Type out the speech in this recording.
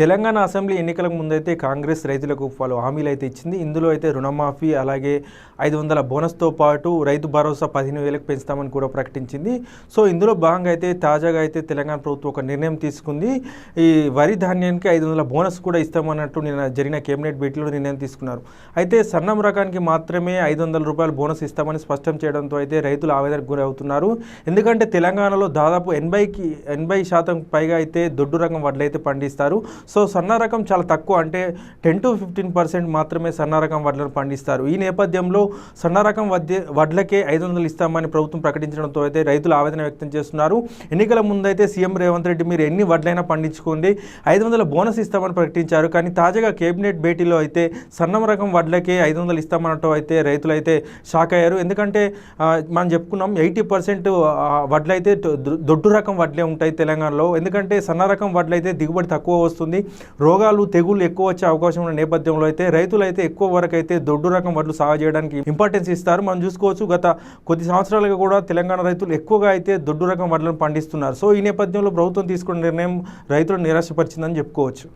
Telangana assembly ఎన్నికలకు ముందైతే కాంగ్రెస్ రైతులకు పలు హామీలు అయితే ఇచ్చింది. ఇందులో అయితే రుణమాఫీ అలాగే ఐదు వందల బోనస్తో పాటు రైతు భరోసా పదిహేను వేలకు పెంచుతామని కూడా ప్రకటించింది. సో ఇందులో భాగంగా అయితే తాజాగా అయితే తెలంగాణ ప్రభుత్వం ఒక నిర్ణయం తీసుకుంది. ఈ వరి ధాన్యానికి ఐదు వందల బోనస్ కూడా ఇస్తామన్నట్టు నిన్న జరిగిన కేబినెట్ భేటీలో నిర్ణయం తీసుకున్నారు. అయితే సన్నం రకానికి మాత్రమే ఐదు వందల రూపాయలు బోనస్ ఇస్తామని స్పష్టం చేయడంతో అయితే రైతులు ఆవేదనకు గురవుతున్నారు. ఎందుకంటే తెలంగాణలో దాదాపు ఎనభైకి ఎనభై శాతం పైగా అయితే దొడ్డు రకం వడ్లు అయితే పండిస్తారు. సో సన్న రకం చాలా తక్కువ. అంటే టెన్ టు ఫిఫ్టీన్ పర్సెంట్ మాత్రమే సన్న రకం వడ్లను పండిస్తారు. ఈ నేపథ్యంలో సన్న రకం వడ్లకే ఐదు వందలు ఇస్తామని ప్రభుత్వం ప్రకటించడంతో అయితే రైతులు ఆవేదన వ్యక్తం చేస్తున్నారు. ఎన్నికల ముందైతే సీఎం రేవంత్ రెడ్డి మీరు ఎన్ని వడ్లైనా పండించుకోండి ఐదు వందల బోనస్ ఇస్తామని ప్రకటించారు. కానీ తాజాగా కేబినెట్ భేటీలో అయితే సన్నం రకం వడ్లకే ఐదు వందలు ఇస్తామన్నట్టు అయితే రైతులు అయితే షాక్ అయ్యారు. ఎందుకంటే మనం చెప్పుకున్నాం ఎయిటీ పర్సెంట్ వడ్లు అయితే దొడ్డు రకం వడ్లే ఉంటాయి తెలంగాణలో. ఎందుకంటే సన్న రకం వడ్లు అయితే దిగుబడి తక్కువ వస్తుంది. రోగాలు తెగుళ్ళు ఎక్కువ వచ్చే అవకాశం ఉన్న నేపథ్యంలో అయితే రైతులు అయితే ఎక్కువ వరకు అయితే దొడ్డు రకం వడ్లు సాగు చేయడానికి ఇంపార్టెన్స్ ఇస్తారు. మనం చూసుకోవచ్చు గత కొద్ది సంవత్సరాలుగా కూడా తెలంగాణ రైతులు ఎక్కువగా అయితే దొడ్డు రకం వడ్లను పండిస్తున్నారు. సో ఈ నేపథ్యంలో ప్రభుత్వం తీసుకున్న నిర్ణయం రైతులను నిరాశపరిచిందని చెప్పుకోవచ్చు.